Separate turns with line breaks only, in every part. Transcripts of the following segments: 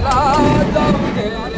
I'm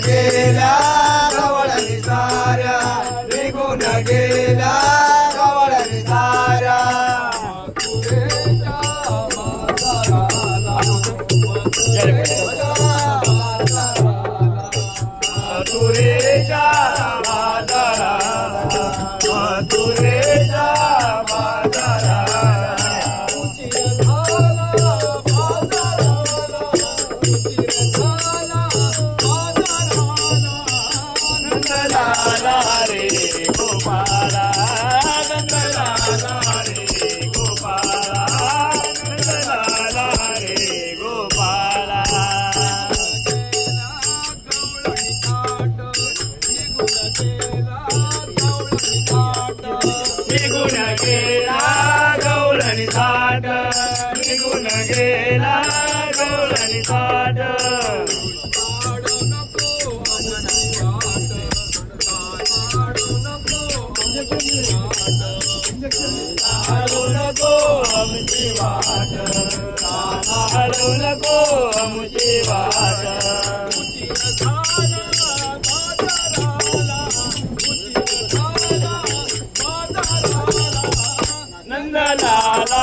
गेल्या कवळ निसाऱ्या निघून गेल्या कवळ निसाऱ्या तुरेच्या बाजारा तुरे आनंद झाला रे गोपाला आनंद झाला रे गोपाला आनंद झाला रे गोपाला
निघून
गेला गौलणी थाट निघून गेला गौलणी थाट
Nanda Lala, Nanda
Lala,
Nanda Lala, Nanda Lala, Nanda Lala,
Nanda Lala,